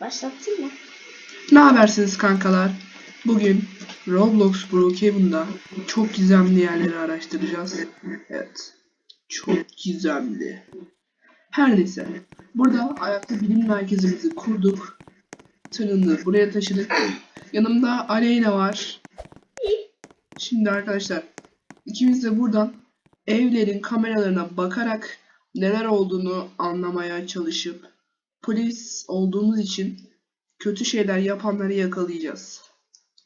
Başlattın mı? Ne habersiniz kankalar? Bugün Roblox Brookhaven'da çok gizemli yerleri araştıracağız. Evet. Çok gizemli. Her neyse. Burada ayakta bilim merkezimizi kurduk. Tırını buraya taşıdık. Yanımda Aleyna var. Şimdi arkadaşlar ikimiz de buradan evlerin kameralarına bakarak neler olduğunu anlamaya çalışıp polis olduğumuz için kötü şeyler yapanları yakalayacağız.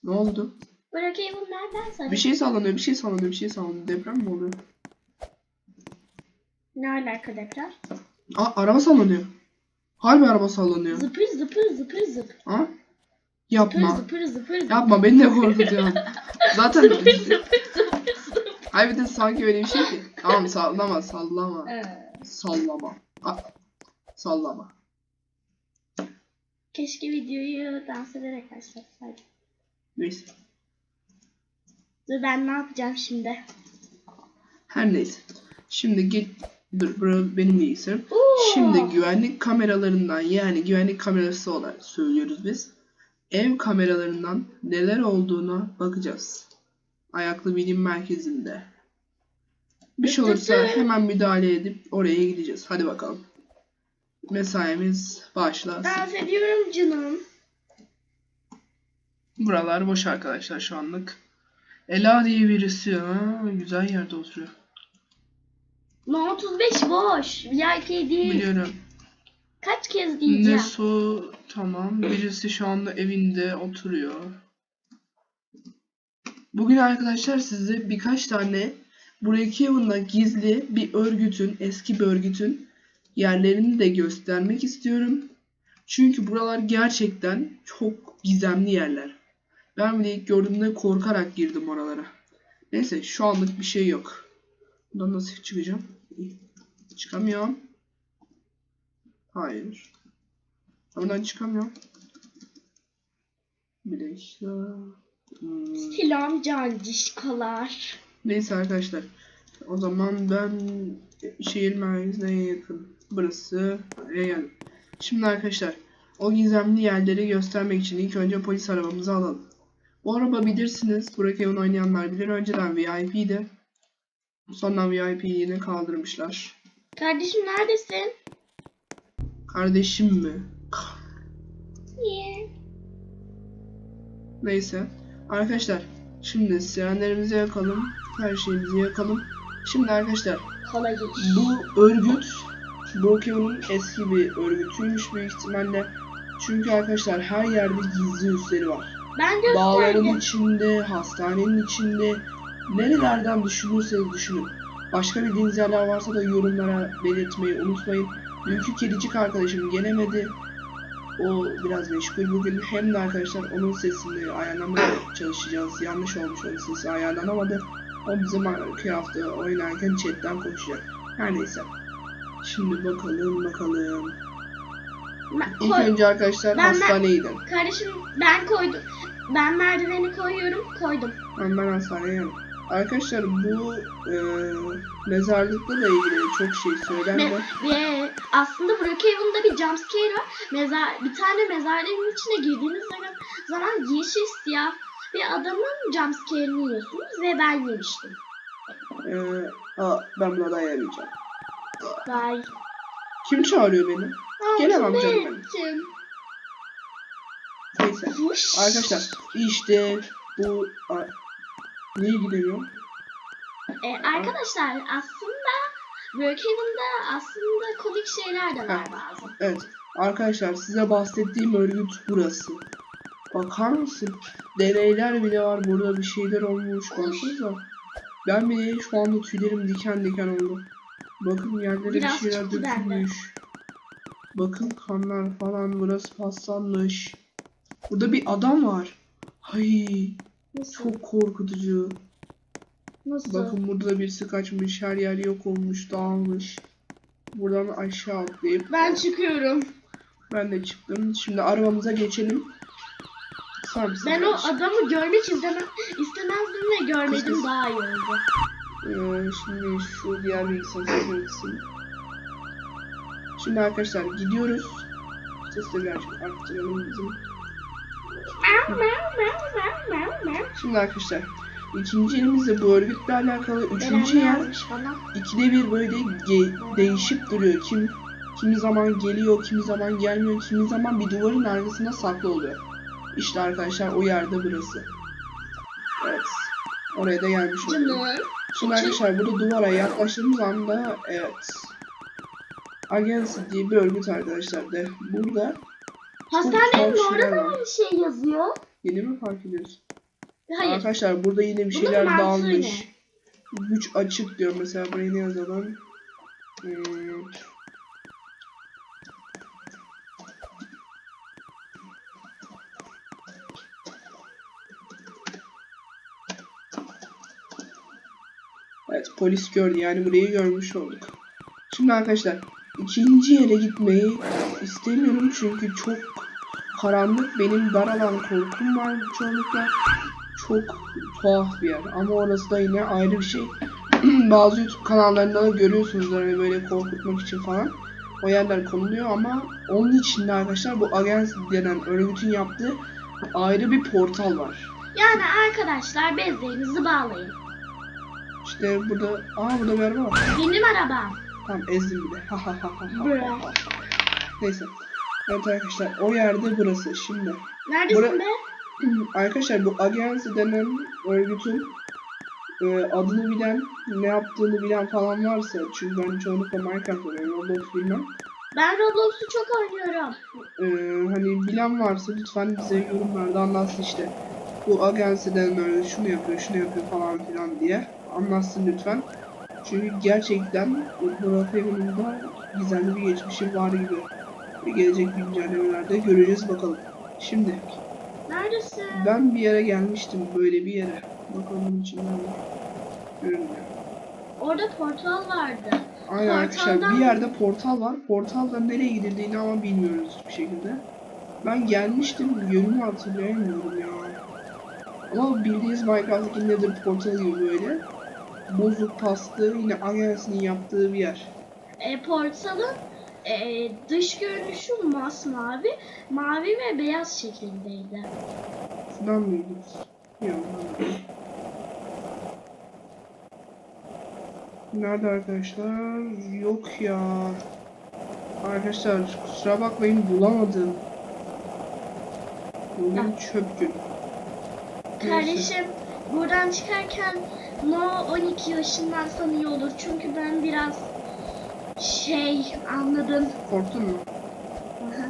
Ne oldu? Bırakayım nereden sana? Bir şey sallanıyor, bir şey sallanıyor, bir şey sallanıyor. Deprem mi oluyor? Ne alaka deprem? Aa, araba sallanıyor. Harbi araba sallanıyor. Zıpır zıpır zıpır zıpır. Ha? Yapma. zıpır zıpır zıpır. Yapma beni de korkutuyorsun. Zaten Zıpır zıpır zıpır zıpır. Hayır bir de sanki öyle bir şey ki. Tamam sallama sallama. Ee, Sallama. Aa, sallama. Keşke videoyu dans ederek başlatsaydım. Neyse. Dur ben ne yapacağım şimdi? Her neyse. Şimdi git. Dur bura benim bilgisayarım. Şimdi güvenlik kameralarından yani güvenlik kamerası olarak söylüyoruz biz. Ev kameralarından neler olduğuna bakacağız. Ayaklı bilim merkezinde. Bir şey olursa hemen müdahale edip oraya gideceğiz. Hadi bakalım. Mesaimiz başlasın. Dans ediyorum canım. Buralar boş arkadaşlar şu anlık. Ela diye birisi ha, güzel yerde oturuyor. No 35 boş. VIP değil. Biliyorum. Kaç kez diyeceğim? Nesu tamam. Birisi şu anda evinde oturuyor. Bugün arkadaşlar size birkaç tane Brookhaven'da gizli bir örgütün, eski bir örgütün yerlerini de göstermek istiyorum. Çünkü buralar gerçekten çok gizemli yerler. Ben bile ilk gördüğümde korkarak girdim oralara. Neyse şu anlık bir şey yok. Buradan nasıl çıkacağım? Çıkamıyorum. Hayır. Oradan çıkamıyorum. Bir dakika. Hmm. Selam cancişkolar. Neyse arkadaşlar. O zaman ben şehir merkezine yakın. Burası. Buraya geldim. Şimdi arkadaşlar o gizemli yerleri göstermek için ilk önce polis arabamızı alalım. Bu araba bilirsiniz. Evin oynayanlar bilir. Önceden VIP'di. Sonra VIP'yi yine kaldırmışlar. Kardeşim neredesin? Kardeşim mi? Niye? Neyse. Arkadaşlar şimdi sirenlerimizi yakalım. Her şeyimizi yakalım. Şimdi arkadaşlar Kola geç. bu örgüt Brookhaven'ın eski bir örgütüymüş büyük ihtimalle. Çünkü arkadaşlar her yerde gizli üsleri var. Ben Dağların gösterdim. içinde, hastanenin içinde, nerelerden düşünürseniz düşünün. Başka bildiğiniz yerler varsa da yorumlara belirtmeyi unutmayın. Dünkü kedicik arkadaşım gelemedi. O biraz meşgul bugün. Hem de arkadaşlar onun sesini ayarlamaya çalışacağız. Yanlış olmuş onun sesi ayarlanamadı. O bizim Minecraft'ı oynarken chatten konuşacak. Her neyse. Şimdi bakalım bakalım. Ben- İlk koy- önce arkadaşlar Ben- ben- gidelim. Kardeşim ben koydum. Ben merdiveni koyuyorum. Koydum. Ben ben hastaneye geldim. Arkadaşlar bu e, mezarlıkla da ilgili çok şey söylendi. Ve aslında Brookhaven'da bir jumpscare var. Mezar, bir tane mezarlığın içine girdiğiniz zaman, zaman yeşil siyah bir adamın jumpscare'ini yiyorsunuz ve ben yemiştim. E, aa, ben buna dayanamayacağım. Vay. Kim çağırıyor beni? Gelemem canım benim. Neyse. Arkadaşlar işte bu... A, niye gidemiyorum? Ee, arkadaşlar aslında Brookhaven'da aslında komik şeyler de var bazen. Evet. Arkadaşlar size bahsettiğim örgüt burası. Bakar mısın? Deneyler bile var. Burada bir şeyler olmuş. Baksanıza. Ben bile şu anda tüylerim diken diken oldu. Bakın yerlere bir Biraz şeyler çıktı bende. dökülmüş. Bakın kanlar falan. Burası paslanmış. Burada bir adam var. Hay, çok korkutucu. Nasıl? Bakın burada birisi kaçmış. Her yer yok olmuş, dağılmış. Buradan aşağı atlayıp Ben çıkıyorum. ben de çıktım. Şimdi arabamıza geçelim. Mısın Ben o kardeşim? adamı görmek istemezdim ve görmedim kız. daha iyi oldu. Ee, şimdi şu diğer bilgisayarı kısayım. Şimdi arkadaşlar gidiyoruz. De birazcık arttıralım bizim. Şimdi arkadaşlar ikinci elimizde bu örgütle alakalı üçüncü yer ikide bir böyle değişip duruyor. Kim kimi zaman geliyor, kimi zaman gelmiyor, kimi zaman bir duvarın arkasında saklı oluyor. İşte arkadaşlar o yerde burası. Evet. Oraya da gelmiş olduk. Şimdi arkadaşlar burada duvara yaklaştığımız anda evet. Agency diye bir örgüt arkadaşlar de burada Hastanenin orada var. aynı şey yazıyor. yeni mi fark ediyorsun? Hayır. Arkadaşlar burada yine bir Bunun şeyler mantığı dağılmış. Güç açık diyor mesela buraya ne yazalım? Hmm. Evet polis gördü yani burayı görmüş olduk. Şimdi arkadaşlar ikinci yere gitmeyi istemiyorum çünkü çok karanlık benim dar alan korkum var çoğunlukla çok tuhaf bir yer ama orası da yine ayrı bir şey. Bazı YouTube kanallarında da görüyorsunuz hani böyle korkutmak için falan o yerler konuluyor ama onun içinde arkadaşlar bu Agens denen örgütün yaptığı ayrı bir portal var. Yani arkadaşlar bezlerinizi bağlayın. İşte burada, aa burada bir araba var. Benim arabam. Tamam ezdim bile. Ha ha ha ha ha. Neyse. Evet arkadaşlar o yerde burası şimdi. Neredesin Bura- be? Arkadaşlar bu Agency denen örgütün e, adını bilen, ne yaptığını bilen falan varsa çünkü ben çoğunlukla Minecraft oynuyorum, Roblox bilmem. Ben Roblox'u çok oynuyorum. E, hani bilen varsa lütfen bize yorumlarda anlatsın işte. Bu Agency denen örgüt şunu yapıyor, şunu yapıyor falan filan diye anlatsın lütfen. Çünkü gerçekten Brookhaven'ın da gizemli bir geçmişi var gibi. Ve gelecek güncellemelerde göreceğiz bakalım. Şimdi Neredesin? Ben bir yere gelmiştim böyle bir yere. Bakalım bunun içinde ne var. Görünmüyor. Orada portal vardı. Aynen arkadaşlar bir yerde portal var. Portaldan nereye gidildiğini ama bilmiyoruz hiçbir şekilde. Ben gelmiştim yönümü hatırlayamıyorum ya. Ama bildiğiniz Minecraft'taki Nether portal gibi böyle. Bozuk pastı yine Agens'in yaptığı bir yer. E, portalın e, dış görünüşü masmavi, mavi ve beyaz şeklindeydi. Şuradan? Yok. Nerede arkadaşlar? Yok ya. Arkadaşlar kusura bakmayın bulamadım. Bugün çöp gün. Neyse. Kardeşim buradan çıkarken No 12 yaşından iyi olur. Çünkü ben biraz şey anladın. Korktun mu? Aha.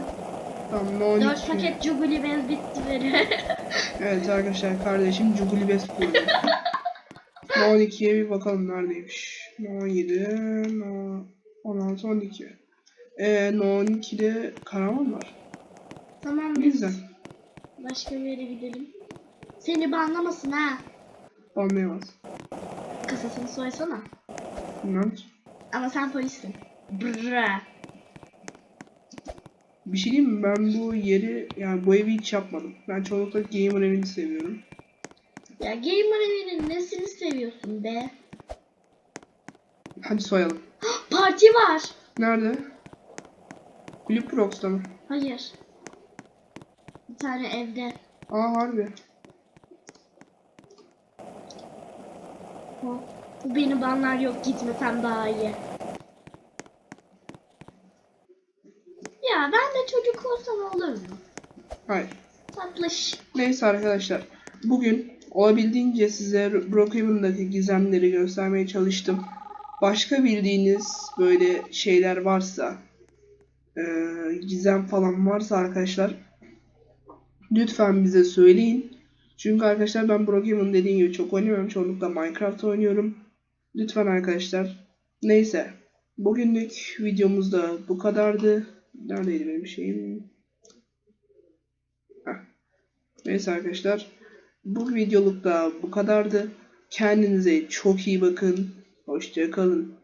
Tamam no 12. 4 paket Juguli bez bitti veri. Evet arkadaşlar kardeşim Cuguli Best buldu. no 12'ye bir bakalım neredeymiş. No 17, no 16, 12. Ee, no 12'de Karaman var. tamam güzel. başka bir yere gidelim. Seni banlamasın ha. Anlayamaz. Kasasını soysana. Bilmem. Ama sen polissin. Brrrr. Bir şey diyeyim mi? Ben bu yeri, yani bu evi hiç yapmadım. Ben çoğunlukla gamer evini seviyorum. Ya gamer evinin nesini seviyorsun be? Hadi soyalım. Parti var. Nerede? Kulüp Prox'ta mı? Hayır. Bir tane evde. Aa harbi. Bu bu beni banlar yok gitmesem daha iyi. Ya ben de çocuk olsam olur mu? Hayır. Tatlış. Neyse arkadaşlar. Bugün olabildiğince size Brookhaven'daki gizemleri göstermeye çalıştım. Başka bildiğiniz böyle şeyler varsa eee, gizem falan varsa arkadaşlar lütfen bize söyleyin. Çünkü arkadaşlar ben Brookhaven dediğim gibi çok oynamıyorum. Çoğunlukla Minecraft oynuyorum. Lütfen arkadaşlar. Neyse. Bugünlük videomuz da bu kadardı. Neredeydi benim şeyim? Heh. Neyse arkadaşlar. Bu videoluk da bu kadardı. Kendinize çok iyi bakın. Hoşça kalın.